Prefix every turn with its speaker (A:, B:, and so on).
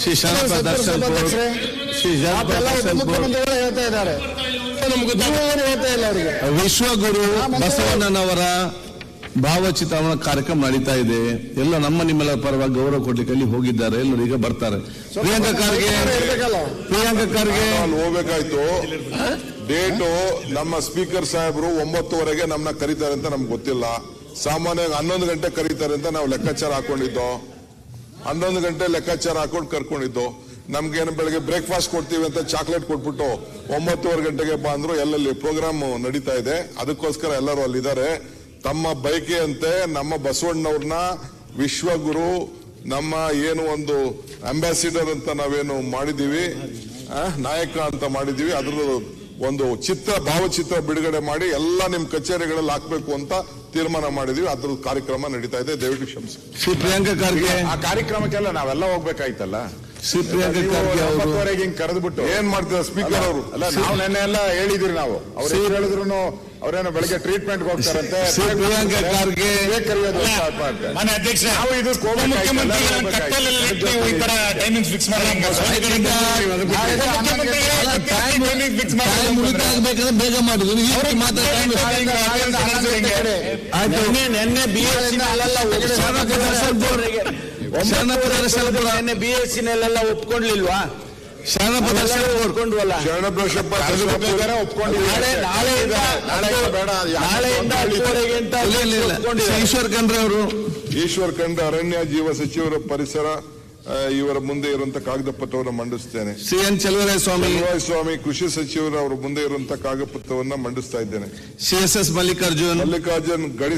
A: ಶ್ರೀ ಪ್ರದರ್ಶನ್
B: ಮುಖ್ಯಮಂತ್ರಿಗಳು ಹೇಳ್ತಾ ಇದ್ದಾರೆ.
A: ವಿಶ್ವಗುರು ಬಸವಣ್ಣನವರ ಭಾವಚಿತ್ರ ಕಾರ್ಯಕ್ರಮ ನಡೀತಾ ಇದೆ. ಎಲ್ಲ ನಮ್ಮ ನಿಮ್ಮೆಲ್ಲ ಪರವಾಗಿ ಗೌರವ ಕೊಡ್ಲಿಕ್ಕೆ ಅಲ್ಲಿ ಹೋಗಿದ್ದಾರೆ. ಎಲ್ಲರೂ ಈಗ ಬರ್ತಾರೆ. ಪ್ರಿಯಾಂಕಾ ಖರ್ಗೆ ಪ್ರಿಯಾಂಕಾ ಖರ್ಗೆ
C: ಅಲ್ಲಿ ಹೋಗ್ಬೇಕಾಯ್ತು. ಡೇಟು ನಮ್ಮ ಸ್ಪೀಕರ್ ಸಾಹೇಬರು ಒಂಬತ್ತುವರೆಗೆ ನಮ್ಮನ್ನ ಕರೀತಾರೆ ಅಂತ ನಮ್ಗೆ ಗೊತ್ತಿಲ್ಲ. ಸಾಮಾನ್ಯವಾಗಿ ಹನ್ನೊಂದು ಗಂಟೆ ಕರೀತಾರೆ ಅಂತ ನಾವು ಲೆಕ್ಕಾಚಾರ ಹಾಕೊಂಡಿದ್ದೋ. ಹನ್ನೊಂದು ಗಂಟೆ ಲೆಕ್ಕಾಚಾರ ಹಾಕೊಂಡು ಕರ್ಕೊಂಡಿದ್ದು. ನಮ್ಗೇನು ಬೆಳಗ್ಗೆ ಬ್ರೇಕ್ಫಾಸ್ಟ್ ಕೊಡ್ತೀವಿ ಅಂತ ಚಾಕ್ಲೇಟ್ ಕೊಟ್ಬಿಟ್ಟು ಒಂಬತ್ತುವರೆ ಗಂಟೆಗೆ ಬಂದ್ರು, ಎಲ್ಲೆಲ್ಲಿ ಪ್ರೋಗ್ರಾಮ್ ನಡೀತಾ ಇದೆ. ಅದಕ್ಕೋಸ್ಕರ ಎಲ್ಲರೂ ಅಲ್ಲಿದ್ದಾರೆ. ತಮ್ಮ ಬಯಕೆಯಂತೆ ನಮ್ಮ ಬಸವಣ್ಣವ್ರನ್ನ ವಿಶ್ವಗುರು, ನಮ್ಮ ಏನು ಒಂದು ಅಂಬಾಸಿಡರ್ ಅಂತ ನಾವೇನು ಮಾಡಿದೀವಿ ನಾಯಕ ಅಂತ ಮಾಡಿದೀವಿ ಅದ್ರ ಒಂದು ಚಿತ್ರ ಭಾವಚಿತ್ರ ಬಿಡುಗಡೆ ಮಾಡಿ ಎಲ್ಲ ನಿಮ್ ಕಚೇರಿಗಳಲ್ಲಿ ಹಾಕ್ಬೇಕು ಅಂತ ತೀರ್ಮಾನ ಮಾಡಿದೀವಿ. ಅದ್ರ ಕಾರ್ಯಕ್ರಮ ನಡೀತಾ ಇದೆ. ದಯವಿಟ್ಟು ಕ್ಷಮಿಸಿ.
A: ಪ್ರಿಯಾಂಕಾ ಖರ್ಗೆ.
D: ಆ ಕಾರ್ಯಕ್ರಮಕ್ಕೆಲ್ಲ ನಾವೆಲ್ಲ ಹೋಗ್ಬೇಕಾಯ್ತಲ್ಲ?
A: ಶ್ರೀ ಪ್ರಿಯಾಂಕಾ
D: ನೀವು
A: ಖರ್ಗೆ ಅವರು
D: ಕರೆದ್ಬಿಟ್ಟು.
C: ಏನ್ ಮಾಡ್ತಾರೆ ಸ್ಪೀಕರ್ ಅವರು
D: ಅಲ್ಲ ನಾವು ನೆನ್ನೆ ಎಲ್ಲ ಹೇಳಿದಿರಿ ನಾವು. ಅವ್ರು ಹೇಳಿದ್ರು ಅವ್ರೇನೋ ಬೆಳಗ್ಗೆ ಟ್ರೀಟ್ಮೆಂಟ್ ಹೋಗ್ತಾರಂತೆ.
A: ಪ್ರಿಯಾಂಕಾ ಖರ್ಗೆ.
E: ಮಾನ್ಯ ಅಧ್ಯಕ್ಷ
D: ನಾವು ಹೋಗ್ಬೇಕಾಯ್ತು,
E: ಮುಖ್ಯಮಂತ್ರಿಗಳ ಈ ತರ ಟೈಮಿಂಗ್ ಫಿಕ್ಸ್
A: ಆಗ್ಬೇಕಂದ್ರೆ ಬೇಗ ಮಾಡಿದ್ರು ಈ ರೀತಿ ಮಾತಾಡ್ತಾ ಆಯ್ತು
B: ನಿನ್ನೆ ಬಿ ಎಸ್
A: ಶರಣಪ್ಪ ದರ್ಶನ್ಪುರ್ ಶರಣಪ್ಪ ದರ್ಶನ್ಪುರ
B: ನಿನ್ನೆ ಬಿ ಒಪ್ಕೊಂಡ್ಲಿಲ್ವಾ
A: ಶರಣಪ್ಪ
B: ಒಪ್ಕೊಂಡ್ವಲ್ಲ
A: ಈಶ್ವರ್ ಖಂಡ್ರೆ ಅವರು.
C: ಈಶ್ವರ್ ಖಂಡ ಅರಣ್ಯ ಜೀವ ಸಚಿವರ ಪರಿಸರ ಇವರ ಮುಂದೆ ಇರುವಂತ ಕಾಗದ ಪತ್ರವನ್ನು ಮಂಡಿಸ್ತೇನೆ.
A: C N Chaluvaraya Swamy.
C: ಸ್ವಾಮಿ ಕೃಷಿ ಸಚಿವರು ಅವರ ಮುಂದೆ ಇರುವಂತ ಕಾಗದ ಪತ್ರವನ್ನ ಮಂಡಿಸ್ತಾ ಇದ್ದೇನೆ.
A: C S S Mallikarjun.
C: Mallikarjun ಗಡಿ